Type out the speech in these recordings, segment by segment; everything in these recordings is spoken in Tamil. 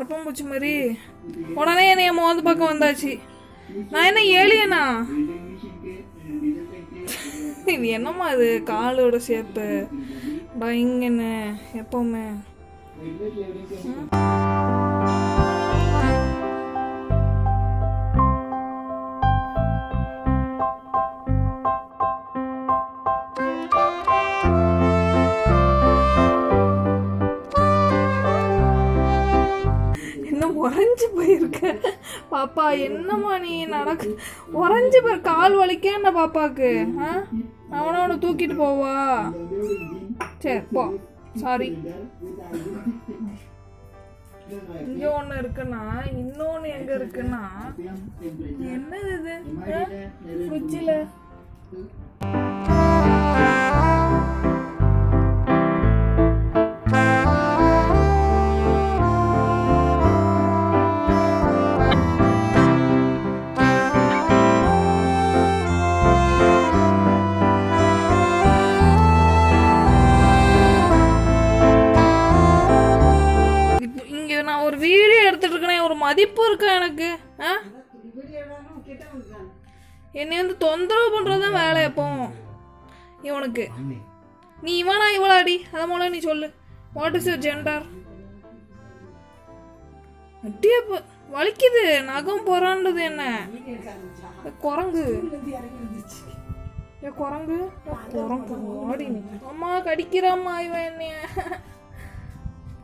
கருப்பம்பூச்சி மாதிரி. உடனே என்னைய மோந்து பக்கம் வந்தாச்சு. நான் என்ன ஏலியனா? இது என்னம்மா அது காலோட சேர்ப்பு பயங்கன்னு எப்பவுமே. பாப்பா என்னம்மா நீ நடக்கு? உறைஞ்சு போய் கால் வலிக்கே என்ன பாப்பாக்கு? ஆ? அவனோட தூக்கிட்டு போவா? சரி போ. சாரி இங்க ஒண்ணு இருக்குன்னா இன்னொன்னு எங்க இருக்குன்னா என்னது இது? ஃப்ரிட்ஜில்? மதிப்பு இருக்கா எனக்கு? ஆ? என்னை வந்து தொந்தரவு பண்றதுதான் வேலை எப்பவும் இவனுக்கு. நீ இவனா இவளாடி? அதை மூல நீ சொல்லு. வாட் இஸ் யுவர் ஜெண்டர் அப்படியே வலிக்குது. நகம் போறான்றது என்ன? ஏ, குரங்கு. ஏ, குரங்கு? குரங்கு. ஓடி அம்மா கடிக்கிறாம்மா இவன் என்னைய.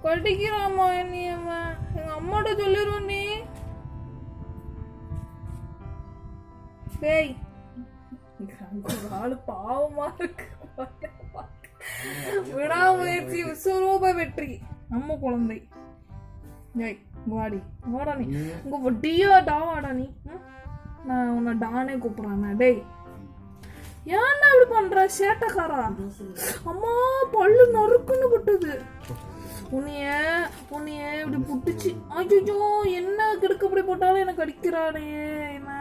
கடிக்கிறாம்மா என்னையவன் அம்மாட்ட சொல்லிடுவோம் நீ. டேய் ஆளு பாவமா இருக்கு. விடாமுயற்சி விஸ்வரூப வெற்றி. நம்ம குழந்தை. டேய் வாடி வாடா நீ. உங்க வட்டியோ டாவாடா நீ? நான் உன்னை டானே கூப்பிடுறேன் டேய் ஏன்டா இப்படி பண்ற? சேட்டக்காரா? அம்மா பல்லு நறுக்குன்னு விட்டுது. உன்னைய உன்னைய இப்படி புட்டுச்சு ஐயோ என்ன கிடுக்கு இப்படி போட்டாலும் எனக்கு அடிக்கிறானே என்ன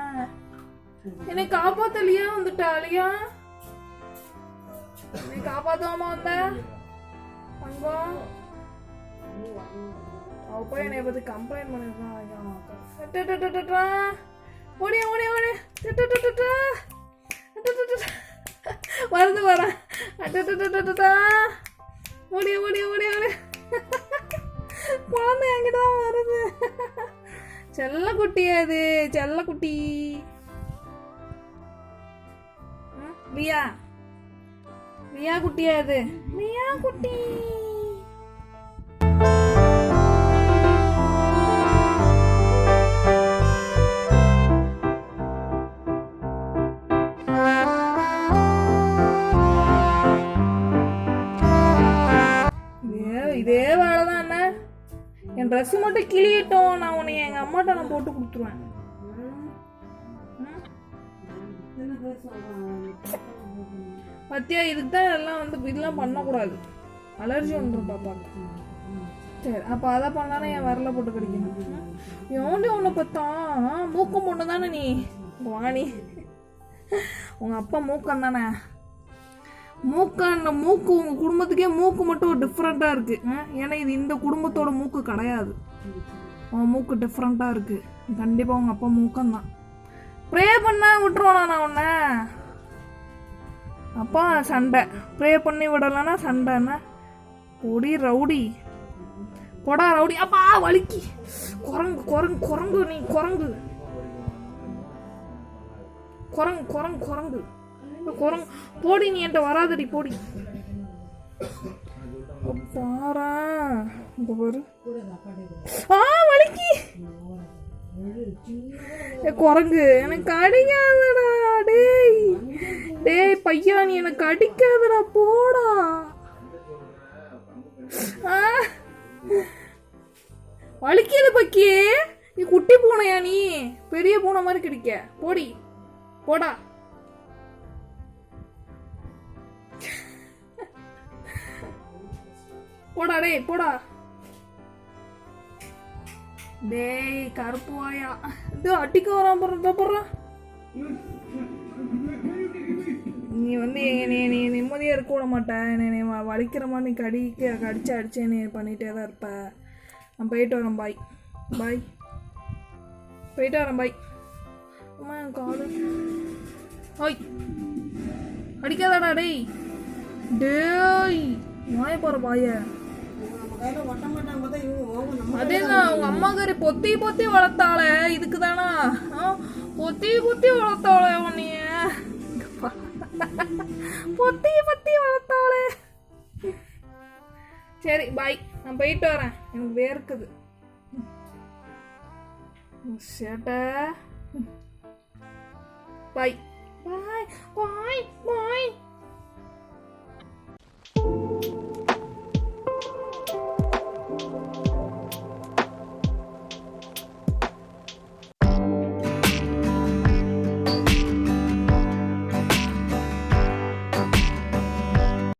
என்னை காப்பாத்தலையா வந்துட்டாலியா என்னை காப்பாத்தாம வந்த தங்கம் அவ போய் என்னை பத்தி கம்ப்ளைண்ட் பண்ணிருக்கான் ஓடிய ஓடிய ஓடிய மறந்து வரேன் அட்டா ஓடிய ஓடிய ஓடிய ஓடிய குழந்தை என்கிட்ட தான் வருது. செல்ல குட்டி அது செல்ல குட்டி ம், மியா மியா குட்டியா அது மியா குட்டி என் ட்ரெஸ் மட்டும் கிளியட்டும் நான் உன்னை எங்க அம்மாட்ட நான் போட்டு கொடுத்துருவேன். பத்தியா இதுக்கு தான் எல்லாம் வந்து இதெல்லாம் பண்ணக்கூடாது. அலர்ஜி வந்துடும் பாப்பாக்கு சரி அப்போ அதை பண்ணாலும் என் வரல போட்டு கடிக்கணும். எவன்டி உன்னை பார்த்தா? மூக்கம் பொண்ணு தானே நீ? வாணி. உங்கள் அப்பா மூக்கம் தானே மூக்கான மூக்கு உங்கள் குடும்பத்துக்கே மூக்கு மட்டும் டிஃப்ரெண்ட்டாக இருக்குது ஏன்னா இது இந்த குடும்பத்தோட மூக்கு கிடையாது. உன் மூக்கு டிஃப்ரெண்ட்டாக இருக்குது கண்டிப்பாக உங்கள் அப்பா மூக்கம்தான். ப்ரே பண்ணா விட்டுருவானா நான் உன்னை? அப்பா சண்டை. ப்ரே பண்ணி விடலைன்னா என்ன? பொடி ரவுடி. பொடா ரவுடி. அப்பா வலிக்கு. குரங்கு குரங்கு குரங்கு நீ குரங்கு. குரங்கு குரங்கு குரங்கு. குரங்கு. போடி நீ என்கிட்ட வராதடி போடி. பாரா. இங்க பாரு. ஆ வலிக்கி. ஏ, குரங்கு. எனக்கு அடிக்காதடா டேய். டேய் பையா நீ எனக்கு அடிக்காதடா போடா. ஆ. வலிக்குது பக்கியே நீ குட்டி பூனையா நீ? பெரிய பூனை மாதிரி கிடைக்க. போடி. போடா. போடா டேய் போடா. டேய் கருப்பு வாயா. இது அடிக்க வரான் போடுறா போடுறா. நீ வந்து நீ நீ நிம்மதியாக இருக்க விட மாட்டேன் என்னை நீ வலிக்கிற மாதிரி நீ கடிக்க கடிச்சு அடிச்சு நீ பண்ணிகிட்டே தான் இருப்ப. நான் போயிட்டு வரேன் பாய். பாய். போயிட்டு வரேன் பாய். அம்மா என் காலு. ஹோய் அடிக்காதடா டேய். டேய். மாய போகிற பாயை. அதேதான் உங்க அம்மா கறி பொத்தி பொத்தி வளர்த்தாளே இதுக்கு தானா? பொத்தி பொத்தி வளர்த்தாளே உன்னைய. பொத்தி பொத்தி வளர்த்தாளே. சரி பாய் நான் போயிட்டு வரேன். எனக்கு வேர்க்குது. சேட்டை. பாய் பாய் பாய்